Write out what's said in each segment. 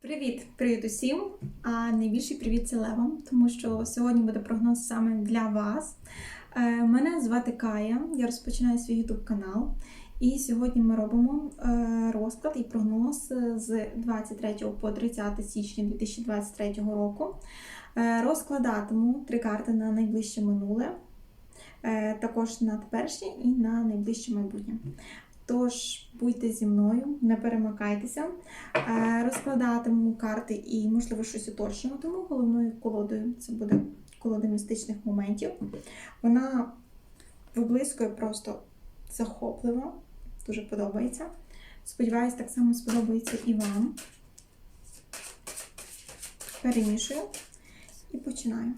Привіт, привіт усім! А найбільший привіт це Левам, тому що сьогодні буде прогноз саме для вас. Е, Мене звати Кая, я розпочинаю свій YouTube канал. І сьогодні ми робимо е, розклад і прогноз з 23 по 30 січня 2023 року. Е, Розкладатиму три карти на найближче минуле, е, також на теперішнє і на найближче майбутнє. Тож будьте зі мною, не перемикайтеся. Е, Розкладатиму карти і, можливо, щось уточнюватиму. Головною колодою це буде колода містичних моментів. Вона виблискує просто захопливо, дуже подобається. Сподіваюсь, так само сподобається і вам. Перемішую і починаю.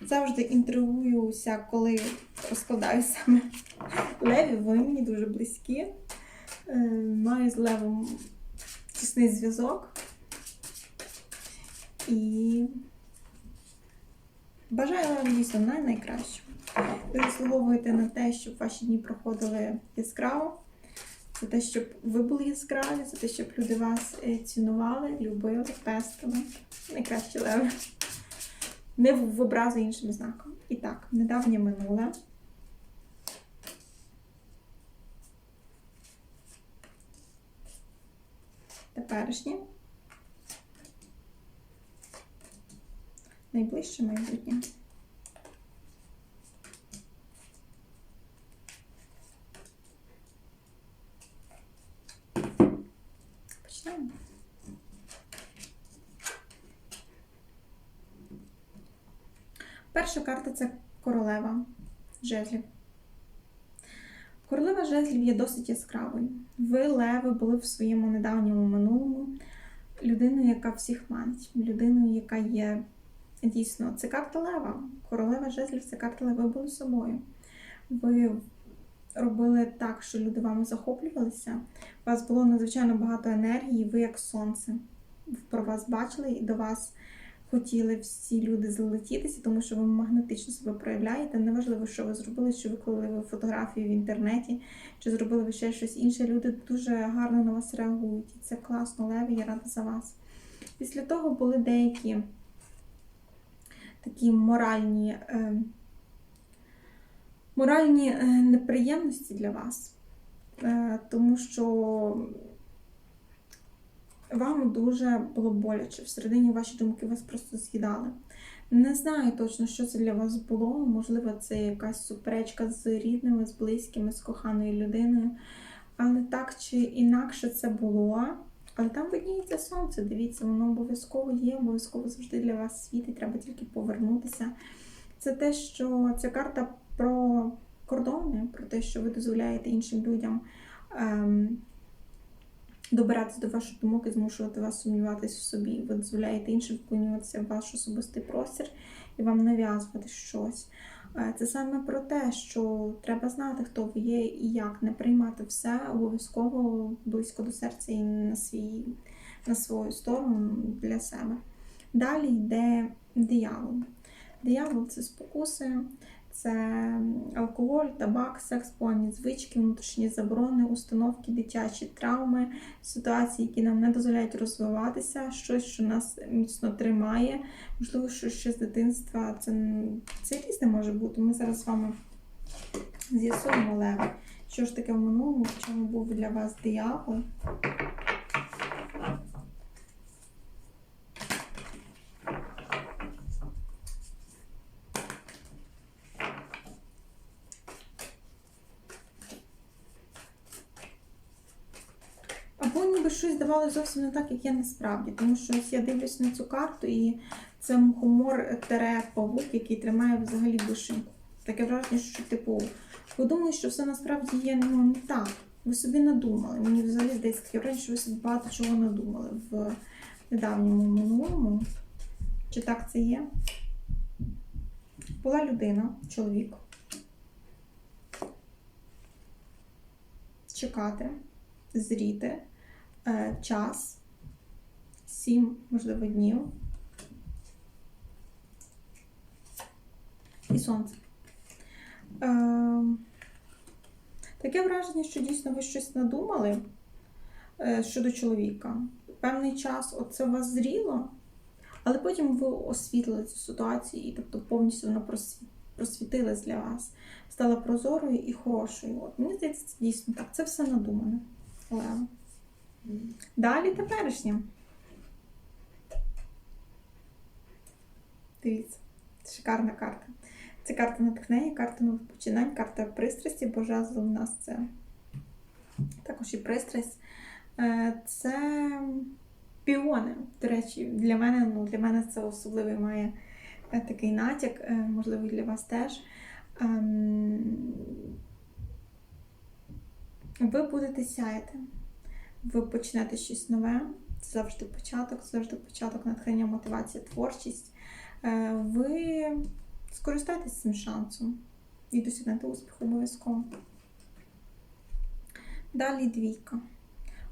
Завжди інтригуюся, коли розкладаю саме леві, вони мені дуже близькі. Е, Маю з левом тісний зв'язок. І бажаю вам дійсно най найкращого. Ви заслуговуєте на те, щоб ваші дні проходили яскраво, за те, щоб ви були яскраві, за те, щоб люди вас е, цінували, любили, пестили. Найкращі леви. Не в образу іншим знаком. І так, недавнє минуле. Теперішнє. Найближче майбутнє. Почнемо. Перша карта це королева жезлів. Королева жезлів є досить яскравою. Ви, леви, були в своєму недавньому минулому людиною, яка всіх манить, людиною, яка є дійсно. Це карта лева. Королева жезлів це карта лева. Ви були собою. Ви робили так, що люди вами захоплювалися. У вас було надзвичайно багато енергії, ви як сонце. Про вас бачили і до вас хотіли всі люди залетітися, тому що ви магнетично себе проявляєте. Неважливо, що ви зробили, що виклали ви фотографію в інтернеті, чи зробили ви ще щось інше. Люди дуже гарно на вас реагують. І це класно, Леві, я рада за вас. Після того були деякі такі моральні, е, моральні е, неприємності для вас, е, тому що вам дуже було боляче. Всередині ваші думки вас просто з'їдали. Не знаю точно, що це для вас було. Можливо, це якась суперечка з рідними, з близькими, з коханою людиною. Але так чи інакше це було. Але там видніється сонце. Дивіться, воно обов'язково є, обов'язково завжди для вас світить, треба тільки повернутися. Це те, що ця карта про кордони, про те, що ви дозволяєте іншим людям. Ем, добиратися до ваших думок і змушувати вас сумніватися в собі. Ви дозволяєте іншим вклонюватися в ваш особистий простір і вам нав'язувати щось. Е, Це саме про те, що треба знати, хто ви є і як не приймати все обов'язково близько до серця і на, свій, на свою сторону для себе. Далі йде диявол. Диявол це спокуси, це алкоголь, табак, секс, погані звички, внутрішні заборони, установки, дитячі травми, ситуації, які нам не дозволяють розвиватися, щось, що нас міцно тримає, можливо, щось ще з дитинства. Це, це різне може бути. Ми зараз з вами з'ясуємо, але що ж таке в минулому, в чому був для вас диявол. Або ніби щось здавалося зовсім не так, як є насправді. Тому що ось я дивлюсь на цю карту, і це мухомор тере павук, який тримає взагалі душинку. Таке враження, що, типу, ви думали, що все насправді є ну, не так. Ви собі надумали. Мені взагалі здається таке враження, що ви собі багато чого надумали в недавньому минулому. Чи так це є? Була людина, чоловік. Чекати, зріти, е, час, сім, можливо, днів. І сонце. Е, таке враження, що дійсно ви щось надумали е, щодо чоловіка. певний час оце у вас зріло, але потім ви освітлили цю ситуацію, і тобто повністю вона просвітилась для вас, стала прозорою і хорошою. От мені здається, це дійсно так. Це все надумане. Лева. Далі теперішнє. Дивіться, це шикарна карта. Це карта натхнення, карта нових починань, карта пристрасті, бо жезл у нас це також і пристрасть. Е, Це піони. До речі, для мене, ну, для мене це особливий має е, такий натяк, е, можливо, і для вас теж. Ем, Ви будете сяяти, ви почнете щось нове. Це завжди початок, завжди початок натхнення, мотивація, творчість. Е, Ви скористайтесь цим шансом і досягнете успіху обов'язково. Далі двійка.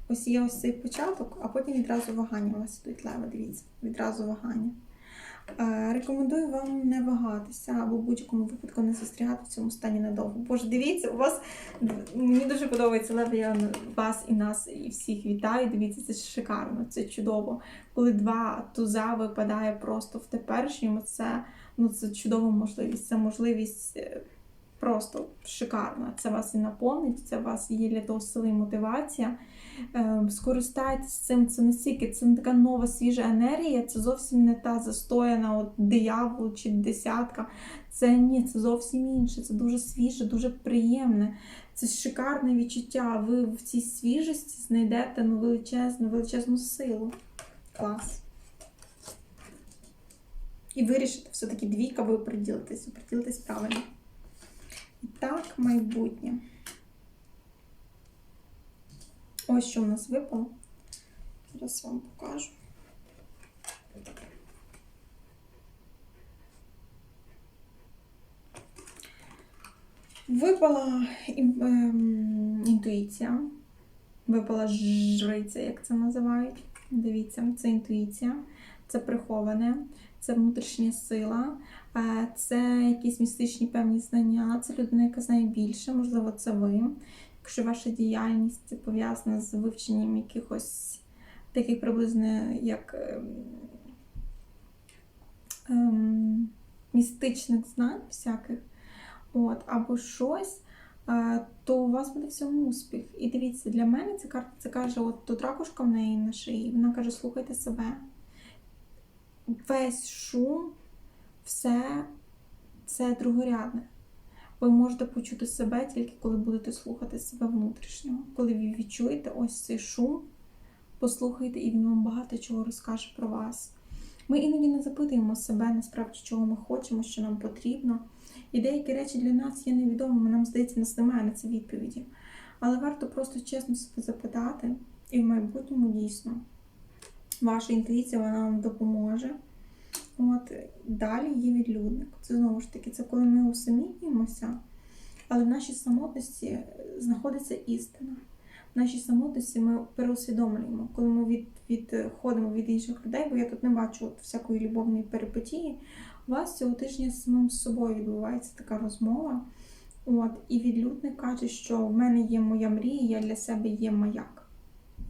Ось є ось цей початок, а потім відразу вагання у вас ідуть лева, дивіться, відразу вагання. Е, Рекомендую вам не вагатися або в будь-якому випадку не застрягати в цьому стані надовго. Боже, дивіться, у вас мені дуже подобається Лева, я вас і нас, і всіх вітаю. Дивіться, це шикарно, це чудово. Коли два туза випадає просто в теперішньому, це, ну, це чудова можливість. Це можливість е, просто шикарна. Це вас і наповнить, це вас є для того сили і мотивація. Е, Скористайтесь цим, це настільки, це не така нова свіжа енергія, це зовсім не та застояна от диявол чи десятка. Це ні, це зовсім інше. Це дуже свіже, дуже приємне. Це шикарне відчуття. Ви в цій свіжості знайдете ну, величезну, величезну силу. Клас. І вирішите все-таки двійка, ви приділитесь, приділитесь правильно. І так, майбутнє. Ось що в нас випало. Зараз вам покажу. Випала ем, інтуїція. Випала жриця, як це називають. Дивіться, це інтуїція, це приховане, це внутрішня сила, е, це якісь містичні певні знання, це людина, яка знає більше, можливо, це ви. Якщо ваша діяльність пов'язана з вивченням якихось таких приблизно як ем, ем, містичних знань всяких, от, або щось, е, то у вас буде в цьому успіх. І дивіться, для мене ця карта це каже, от тут ракушка в неї на шиї, вона каже, слухайте себе. Весь шум, все це другорядне. Ви можете почути себе тільки коли будете слухати себе внутрішнього. Коли ви відчуєте ось цей шум, послухайте, і він вам багато чого розкаже про вас. Ми іноді не запитуємо себе насправді, чого ми хочемо, що нам потрібно. І деякі речі для нас є невідомими, нам здається, нас немає на це відповіді. Але варто просто чесно себе запитати, і в майбутньому дійсно ваша інтуїція вона вам допоможе. От далі є відлюдник. Це знову ж таки, це коли ми усамітнюємося, але в нашій самотності знаходиться істина. В нашій самотності ми переусвідомлюємо, коли ми від, відходимо від інших людей, бо я тут не бачу от всякої любовної перипетії. У вас цього тижня самим собою відбувається така розмова. От, і відлюдник каже, що в мене є моя мрія, я для себе є маяк.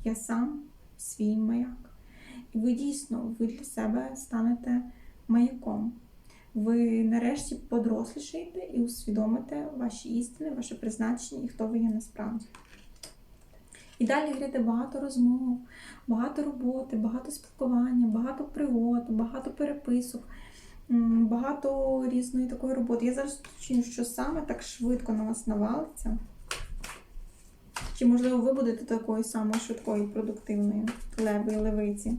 Я сам свій маяк. І ви дійсно ви для себе станете маяком. Ви нарешті подорослішаєте і усвідомите ваші істини, ваше призначення і хто ви є насправді. І далі гряде багато розмов, багато роботи, багато спілкування, багато пригод, багато переписок, багато різної такої роботи. Я зараз уточню, що саме так швидко на вас навалиться. Чи, можливо, ви будете такою самою швидкою і продуктивною леви і левиці?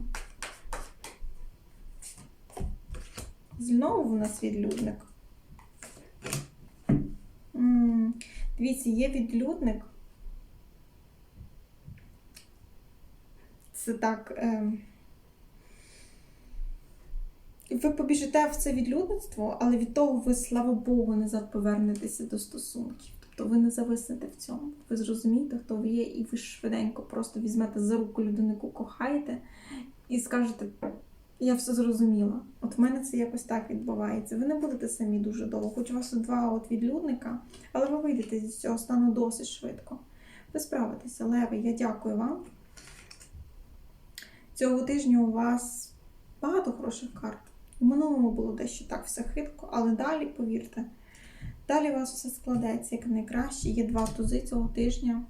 Знову в нас відлюдник. Дивіться, є відлюдник. Це так. Е... Ви побіжите в це відлюдництво, але від того ви, слава Богу, назад повернетеся до стосунків. Тобто ви не зависнете в цьому. Ви зрозумієте, хто ви є, і ви швиденько просто візьмете за руку людину, яку кохаєте, і скажете: я все зрозуміла. От в мене це якось так відбувається. Ви не будете самі дуже довго, хоч у вас два от відлюдника, але ви вийдете з цього стану досить швидко. Ви справитеся, Леви, я дякую вам. Цього тижня у вас багато хороших карт. В минулому було дещо так все хитко, але далі, повірте, далі у вас все складеться як найкраще. Є два тузи цього тижня.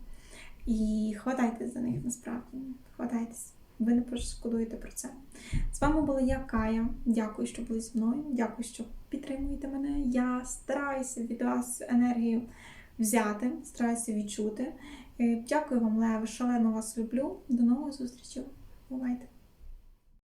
І хватайтесь за них насправді. Хватайтесь. Ви не пошкодуєте про це. З вами була я, Кая. Дякую, що були зі мною. Дякую, що підтримуєте мене. Я стараюся від вас енергію взяти, стараюся відчути. Е, Дякую вам, Лева. Шалено вас люблю. До нових зустрічей. Бувайте!